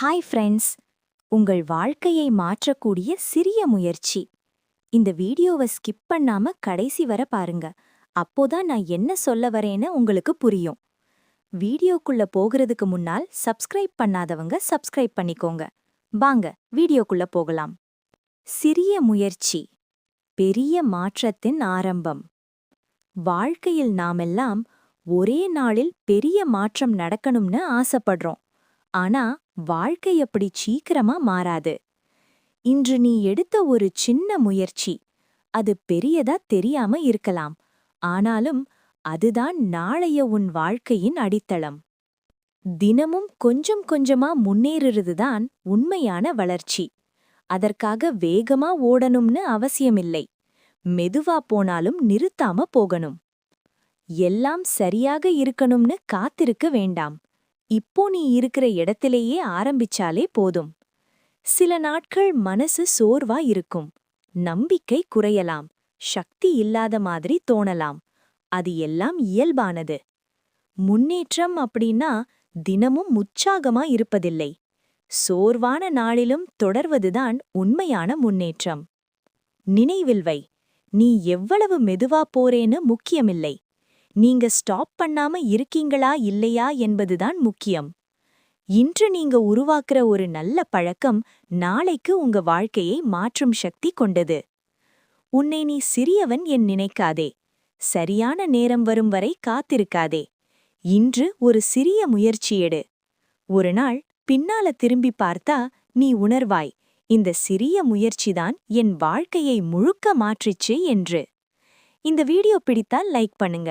Hi friends உங்கள் வாழ்க்கையை மாற்றக்கூடிய சிறிய முயற்சி. இந்த வீடியோவை ஸ்கிப் பண்ணாம கடைசி வர பாருங்க. அப்போதான் நான் என்ன சொல்ல வரேன்னு உங்களுக்கு புரியும். வீடியோக்குள்ள போகிறதுக்கு முன்னால் சப்ஸ்கிரைப் பண்ணாதவங்க சப்ஸ்கிரைப் பண்ணிக்கோங்க. வாங்க வீடியோக்குள்ள போகலாம். சிறிய முயற்சி. பெரிய மாற்றத்தின் ஆரம்பம். வாழ்க்கையில் நாமெல்லாம் ஒரே நாளில் பெரிய மாற்றம் நடக்கணும்னு ஆசைப்படுறோம். ஆனா வாழ்க்கை அப்படி சீக்கிரமா மாறாது. இன்று நீ எடுத்த ஒரு சின்ன முயற்சி. அது பெரியதா தெரியாம இருக்கலாம். ஆனாலும் அதுதான் நாளைய உன் வாழ்க்கையின் அடித்தளம். தினமும் கொஞ்சம் கொஞ்சமா முன்னேறுறதுதான் உண்மையான வளர்ச்சி. அதற்காக வேகமா ஓடணும்னு அவசியமில்லை. மெதுவா போனாலும் நிறுத்தாம போகணும். எல்லாம் சரியாக இருக்கணும்னு காத்திருக்க வேண்டாம். இப்போ நீ இருக்கிற இடத்திலேயே ஆரம்பிச்சாலே போதும். சில நாட்கள் மனசு சோர்வா இருக்கும். நம்பிக்கை குறையலாம். சக்தி இல்லாத மாதிரி தோணலாம். அது எல்லாம் இயல்பானது. முன்னேற்றம் அப்படின்னா தினமும் உற்சாகமா இருப்பதில்லை. சோர்வான நாளிலும் தொடர்வதுதான் உண்மையான முன்னேற்றம். நினைவில் வை நீ எவ்வளவு மெதுவா போறேன்னு முக்கியமில்லை. நீங்க ஸ்டாப் பண்ணாம இருக்கீங்களா இல்லையா என்பதுதான் முக்கியம். இன்று நீங்க உருவாக்குற ஒரு நல்ல பழக்கம் நாளைக்கு உங்க வாழ்க்கையை மாற்றும் சக்தி கொண்டது. உன்னை நீ சிறியவன் என் நினைக்காதே. சரியான நேரம் வரும் வரை காத்திருக்காதே. இன்று ஒரு சிறிய முயற்சி எடு. ஒரு நாள் பின்னால திரும்பி பார்த்தா நீ உணர்வாய் இந்த சிறிய முயற்சிதான் என் வாழ்க்கையை முழுக்க மாற்றிச்சு என்று. இந்த வீடியோ பிடித்தால் லைக் பண்ணுங்க.